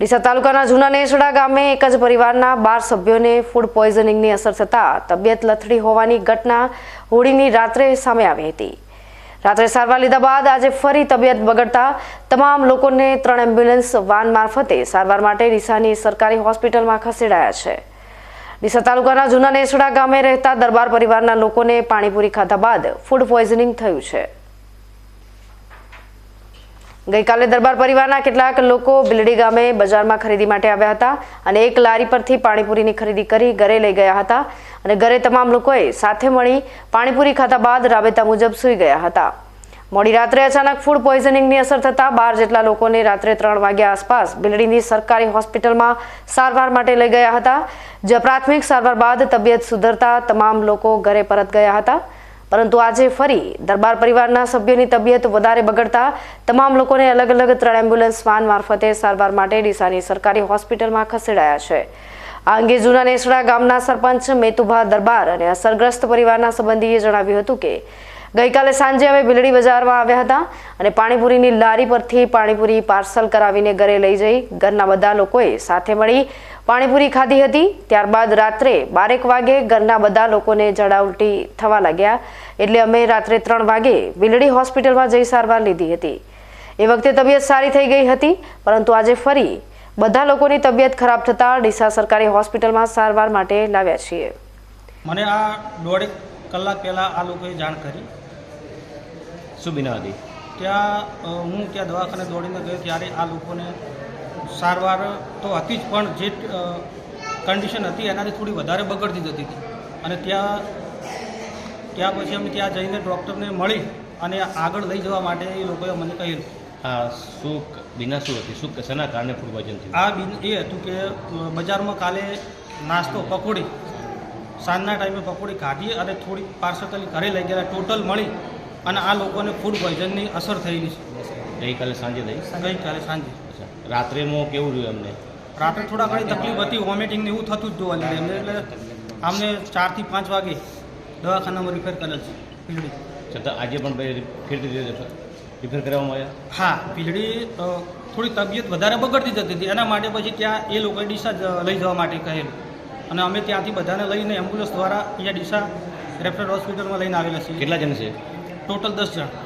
ડીસા તાલુકાના જૂના નેસડા ગામે એક જ પરિવારના બાર સભ્યોને ફૂડ પોઈઝનિંગની અસર થતાં તબિયત લથડી હોવાની ઘટના હોળીની રાત્રે સામે આવી હતી. રાત્રે સારવાર લીધા બાદ આજે ફરી તબિયત બગડતા તમામ લોકોને ત્રણ એમ્બ્યુલન્સ, વાન મારફતે સારવાર માટે ડીસાની સરકારી હોસ્પિટલમાં ખસેડાયા છે. ડીસા તાલુકાના જૂના નેસડા ગામે રહેતા દરબાર પરિવારના લોકોને પાણીપુરી ખાધા બાદ ફૂડ પોઈઝનિંગ થયું છે. ગઈકાલે દરબાર પરિવારના કેટલાક લોકો બિલડી ગામે બજારમાં ખરીદી માટે આવ્યા હતા અને એક લારી પરથી પાણીપુરીની ખરીદી કરી ઘરે લઈ ગયા હતા અને ઘરે તમામ લોકોએ સાથે મળી પાણીપુરી ખાતા બાદ રાબેતા મુજબ સૂઈ ગયા હતા. મોડી રાત્રે અચાનક ફૂડ પોઈઝનિંગની અસર થતાં બાર જેટલા લોકોને રાત્રે ત્રણ વાગ્યા આસપાસ બિલડીની સરકારી હોસ્પિટલમાં સારવાર માટે લઈ ગયા હતા. જ્યાં પ્રાથમિક સારવાર બાદ તબિયત સુધરતા તમામ લોકો ઘરે પરત ગયા હતા. પરંતુ આજે ફરી દરબાર પરિવારના સભ્યોની તબિયત વધારે બગડતા તમામ લોકોને અલગ અલગ ત્રણ એમ્બ્યુલન્સ વાન મારફતે સારવાર માટે ડીસાની સરકારી હોસ્પિટલમાં ખસેડાયા છે. આ અંગે જૂના નેસડા ગામના સરપંચ મેતુભા દરબાર અને અસરગ્રસ્ત પરિવારના સંબંધીએ જણાવ્યું હતું કે ગઈકાલે સાંજે અમે બિલડી બજારમાં આવ્યા હતા અને પાણીપુરીની લારી પરથી પાણીપુરી પાર્સલ કરાવીને ઘરે લઈ જઈ. ઘરના બધા લોકોએ સાથે મળી પાણીપુરી ખાધી હતી. ત્યારબાદ રાત્રે બારેક વાગે ઘરના બધા લોકોને ઉલટી થવા લાગ્યા. એટલે અમે રાત્રે ત્રણ વાગે બિલડી હોસ્પિટલમાં જઈ સારવાર લીધી હતી. એ વખતે તબિયત સારી થઈ ગઈ હતી, પરંતુ આજે ફરી બધા લોકોની તબિયત ખરાબ થતાં ડીસા સરકારી હોસ્પિટલમાં સારવાર માટે લાવ્યા છીએ. મને આ દોઢેક કલાક પહેલાં આ લોકોએ જાણ કરી. શું બિના હતી ત્યાં હું ત્યાં દવાખાને દોડીને ગયો ત્યારે આ લોકોને સારવાર તો હતી જ પણ જે કન્ડિશન હતી એનાથી થોડી વધારે બગડતી જતી હતી. અને ત્યાં ત્યાં પછી અમે ત્યાં જઈને ડૉક્ટરને મળી અને આગળ લઈ જવા માટે એ લોકોએ મને કહ્યું. આ શું બિના શું હતી. શું શેના કારણે ફૂડ પોઈઝન થયું? આ બિન એ હતું કે બજારમાં કાલે નાસ્તો પકોડી સાંજના ટાઈમે પકોડી ખાધી અને થોડી પાર્સલ કરી ઘરે લઈ ગયા. ટોટલ મળી અને આ લોકોને ફૂડ પોઈઝનની અસર થયેલી છે. ગઈકાલે સાંજે થઈ? ગઈકાલે સાંજે. રાત્રે રાત્રેમાં કેવું રહ્યું એમને? રાત્રે થોડા ઘણી તકલીફ હતી વોમિટિંગ ને એવું થતું જ જોવા મળે એમને એટલે અમને ચારથી પાંચ વાગે દવાખાનામાં રિફેર કરેલ છે પીલડી. છતાં આજે પણ બે ફેર રિફર કરવામાં આવ્યા? હા પીલડી થોડી તબિયત વધારે બગડતી જતી હતી. એના માટે પછી ત્યાં એ લોકોએ ડીસા લઈ જવા માટે કહેલું. અને અમે ત્યાંથી બધાને લઈને એમ્બ્યુલન્સ દ્વારા અહીંયા ડીસા રેફરલ હોસ્પિટલમાં લઈને આવેલા છીએ. કેટલા જણ છે? ટોટલ દસ જણ.